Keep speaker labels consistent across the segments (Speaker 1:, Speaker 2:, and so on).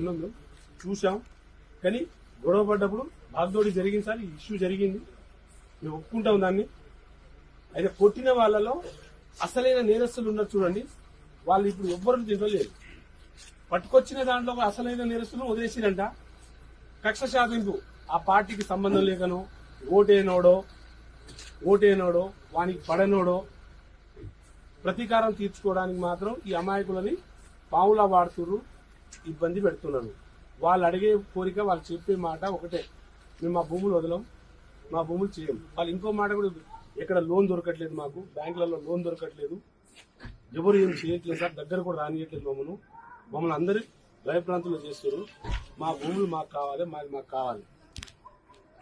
Speaker 1: ఉన్నాం చూసాం కానీ గొడవ పడ్డప్పుడు బాగ్దోడి జరిగింది సార్ ఇష్యూ జరిగింది. మేము ఒప్పుకుంటాం దాన్ని. అయితే కొట్టిన వాళ్ళలో అసలైన నేరస్తులు ఉన్నారు చూడండి. వాళ్ళు ఇప్పుడు ఎవ్వరు దీంట్లో పట్టుకొచ్చిన దాంట్లో ఒక అసలైన నేరస్తులు వదిలేసిరంట. కక్ష సాధింపు ఆ పార్టీకి సంబంధం లేకనో ఓటేనోడో ఓటేనోడో వానికి పడనోడో ప్రతీకారం తీర్చుకోవడానికి మాత్రం ఈ అమాయకులని పావులా వాడుతురు ఇబ్బంది పెడుతున్నారు వాళ్ళు అడిగే కోరిక వాళ్ళు చెప్పే మాట ఒకటే. మేము మా భూములు వదలం మా భూములు చేయం. వాళ్ళు ఇంకో మాట కూడా ఎక్కడ లోన్ దొరకట్లేదు మాకు బ్యాంకులలో లోన్ దొరకట్లేదు. ఎవరు ఏం చేయట్లేదు సార్ దగ్గర కూడా రానియట్లేదు మమ్మల్ని. మమ్మల్ని అందరూ భయప్రాంతంలో చేస్తారు మా భూములు మాకు కావాలి మాది మాకు కావాలి.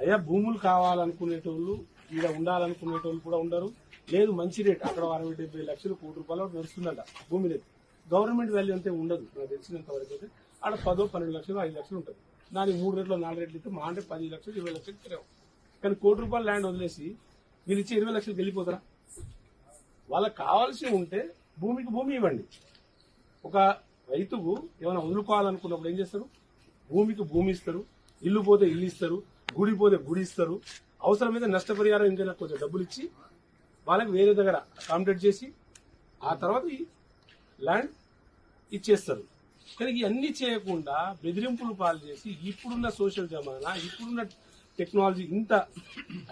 Speaker 1: అయ్యా భూములు కావాలనుకునేటోళ్ళు ఇక్కడ ఉండాలనుకునేటోళ్ళు కూడా ఉండరు. లేదు మంచి రేట్. అక్కడ అరవై డెబ్బై లక్షలు కోటి రూపాయలు నడుస్తుందంట భూమి రేటు. గవర్నమెంట్ వాల్యూ అంతే ఉండదు. నాకు తెలిసినంత వరకు అయితే ఆడ పదో పన్నెండు లక్షలు ఐదు లక్షలు ఉంటుంది దానికి మూడు రెట్లు నాలుగు రేట్లు ఇస్తే మా అంటే పది లక్షలు ఇరవై లక్షలు తిరగవు కానీ కోటి రూపాయలు ల్యాండ్ వదిలేసి మీరు ఇచ్చే ఇరవై లక్షలు వెళ్ళిపోతారా? వాళ్ళకి కావాల్సి ఉంటే భూమికి భూమి ఇవ్వండి. ఒక రైతుకు ఏమైనా వదులుకోవాలనుకున్నప్పుడు ఏం చేస్తారు? భూమికి భూమి ఇస్తారు ఇల్లు పోతే ఇల్లు ఇస్తారు గుడి పోతే గుడి ఇస్తారు. అవసరమైతే నష్టపరిహారం ఇంకైనా కొంచెం డబ్బులు ఇచ్చి వాళ్ళకి వేరే దగ్గర అకామిడేట్ చేసి ఆ తర్వాత ఈ ల్యాండ్ ఇచ్చేస్తారు. కానీ ఇవన్నీ చేయకుండా బెదిరింపులు పాలు చేసి ఇప్పుడున్న సోషల్ జమానా ఇప్పుడున్న టెక్నాలజీ ఇంత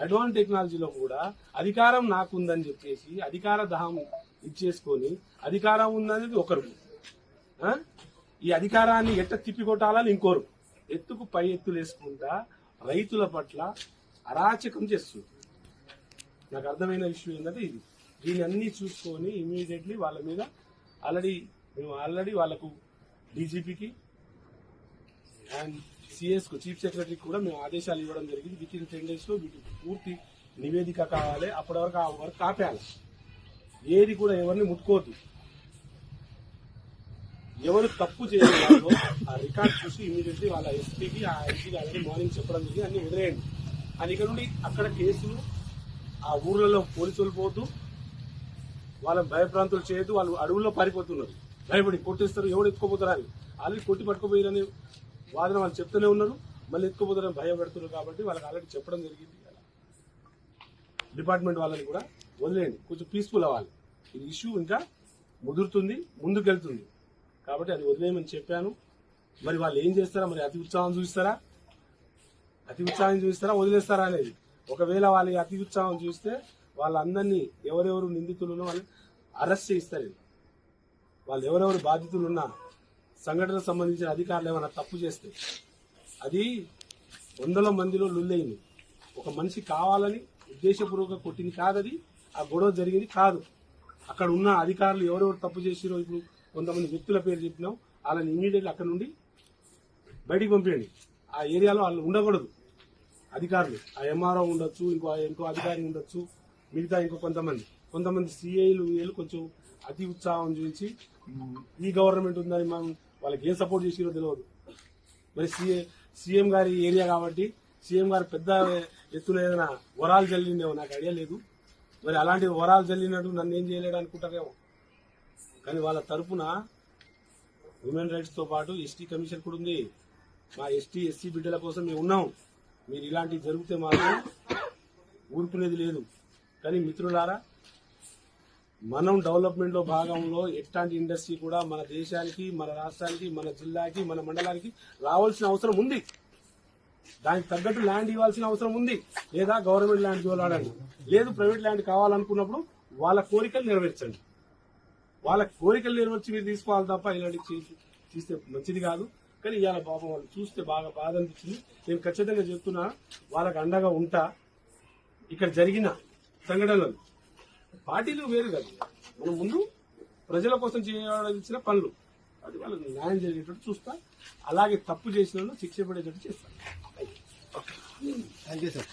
Speaker 1: అడ్వాన్స్ టెక్నాలజీలో కూడా అధికారం నాకుందని చెప్పేసి అధికార దాహం ఇచ్చేసుకొని అధికారం ఉందనేది ఒకరు. ఈ అధికారాన్ని ఎట్ట తిప్పికొట్టాలని ఇంకోరు. ఎత్తుకు పై ఎత్తులు వేసుకుంటా రైతుల పట్ల అరాచకం చేస్తుంది. నాకు అర్థమైన విషయం ఏంటంటే ఇది. దీన్ని అన్ని చూసుకొని ఇమీడియట్లీ వాళ్ళ మీద ఆల్రెడీ మేము ఆల్రెడీ వాళ్ళకు డీజీపీకి అండ్ సిఎస్కు చీఫ్ సెక్రటరీకి కూడా మేము ఆదేశాలు ఇవ్వడం జరిగింది. విత్ ఇన్ టెన్ డేస్లో వీటికి పూర్తి నివేదిక కావాలి. అప్పటి వరకు ఆ వర్క్ ఆపేయాలి. ఏది కూడా ఎవరిని ముట్టుకోవద్దు. ఎవరు తప్పు చేయాలో ఆ రికార్డ్ చూసి ఇమీడియట్లీ వాళ్ళ ఎస్పీకి ఆ ఐజీకి ఆల్రెడీ మార్నింగ్ చెప్పడం జరిగింది. అన్ని వదిలేయండి. అని ఇక్కడ నుండి అక్కడ కేసులు ఆ ఊర్లలో పోలీసులు పోతూ వాళ్ళ భయప్రాంతులు చేయొద్దు. వాళ్ళు అడవుల్లో పారిపోతున్నారు. భయపడి కొట్టిస్తారు ఎవడు ఎత్తుకోపోతారు అని. ఆల్రెడీ కొట్టి పట్టుకుపోయారని వాదన వాళ్ళు చెప్తూనే ఉన్నారు. మళ్ళీ ఎత్తుకోపోతారని భయపెడుతున్నారు కాబట్టి వాళ్ళకి ఆల్రెడీ చెప్పడం జరిగింది. డిపార్ట్మెంట్ వాళ్ళని కూడా వదిలేయండి. కొంచెం పీస్ఫుల్ అవ్వాలి. ఇది ఇష్యూ ఇంకా ముదురుతుంది ముందుకెళ్తుంది. కాబట్టి అది వదిలేయమని చెప్పాను. మరి వాళ్ళు ఏం చేస్తారా? మరి అతి ఉత్సాహం చూపిస్తారా? అతి ఉత్సాహం చూపిస్తారా? వదిలేస్తారా అనేది. ఒకవేళ వాళ్ళ అతి ఉత్సాహం చూస్తే వాళ్ళందరినీ ఎవరెవరు నిందితులను ఉన్నారో వాళ్ళని అరెస్ట్ చేయిస్తారు. వాళ్ళు ఎవరెవరు బాధితులు ఉన్నా సంఘటనకు సంబంధించిన అధికారులు ఏమైనా తప్పు చేస్తే అది వందల మందిలో లుల్లైంది ఒక మనిషి కావాలని ఉద్దేశపూర్వక కొట్టింది కాదది ఆ గొడవ జరిగింది కాదు. అక్కడ ఉన్న అధికారులు ఎవరెవరు తప్పు చేసిరో ఇప్పుడు కొంతమంది వ్యక్తుల పేరు చెప్పినాం వాళ్ళని ఇమీడియట్లీ అక్కడ నుండి బయటికి పంపించండి ఆ ఏరియాలో వాళ్ళు ఉండకూడదు. అధికారులు ఆ ఎంఆర్ఓ ఉండొచ్చు ఇంకో ఇంకో అధికారి ఉండొచ్చు మిగతా ఇంకో కొంతమంది. కొంతమంది సిఐలు వీళ్ళు కొంచెం అతి ఉత్సాహం చూపించి ఈ గవర్నమెంట్ ఉందని మనం వాళ్ళకి ఏం సపోర్ట్ చేసిరో తెలియదు మరి సీఏ సీఎం గారి ఏరియా కాబట్టి సీఎం గారు పెద్ద ఎత్తున ఏదైనా వరాలు చల్లిందేమో నాకు ఐడియా లేదు. మరి అలాంటి వరాలు జల్లినట్టు నన్ను ఏం చేయలేడు అనుకుంటారేమో. కానీ వాళ్ళ తరఫున హ్యూమన్ రైట్స్తో పాటు ఎస్టీ కమిషన్ కూడా ఉంది. మా ఎస్టీ ఎస్సీ బిడ్డల కోసం మేము ఉన్నాం. మీరు ఇలాంటివి జరిగితే మాత్రం ఊరుకునేది లేదు. కానీ మిత్రులారా మనం డెవలప్మెంట్లో భాగంలో ఎట్లాంటి ఇండస్ట్రీ కూడా మన దేశానికి మన రాష్ట్రానికి మన జిల్లాకి మన మండలానికి రావాల్సిన అవసరం ఉంది. దానికి తగ్గట్టు ల్యాండ్ ఇవ్వాల్సిన అవసరం ఉంది. లేదా గవర్నమెంట్ ల్యాండ్ ఇవ్వాలండి. లేదు ప్రైవేట్ ల్యాండ్ కావాలనుకున్నప్పుడు వాళ్ళ కోరికలు నెరవేర్చండి. వాళ్ళ కోరికలు నెరవేర్చి మీరు తీసుకోవాలి తప్ప ఇలాంటి చేసి చేస్తే మంచిది కాదు. కానీ ఇవాళ పాపం వాళ్ళు చూస్తే బాగా బాధ అనిపించింది. నేను ఖచ్చితంగా చెప్తున్నా వాళ్ళకు అండగా ఉంటా. ఇక్కడ జరిగిన సంఘటనలు పార్టీలు వేరు కాదు. మనం ముందు ప్రజల కోసం చేయాల్సిన పనులు. అది వాళ్ళకి న్యాయం జరిగేటట్టు చూస్తా. అలాగే తప్పు చేసిన వాళ్ళు శిక్ష పడేటట్టు చేస్తాను
Speaker 2: థ్యాంక్ యూ సార్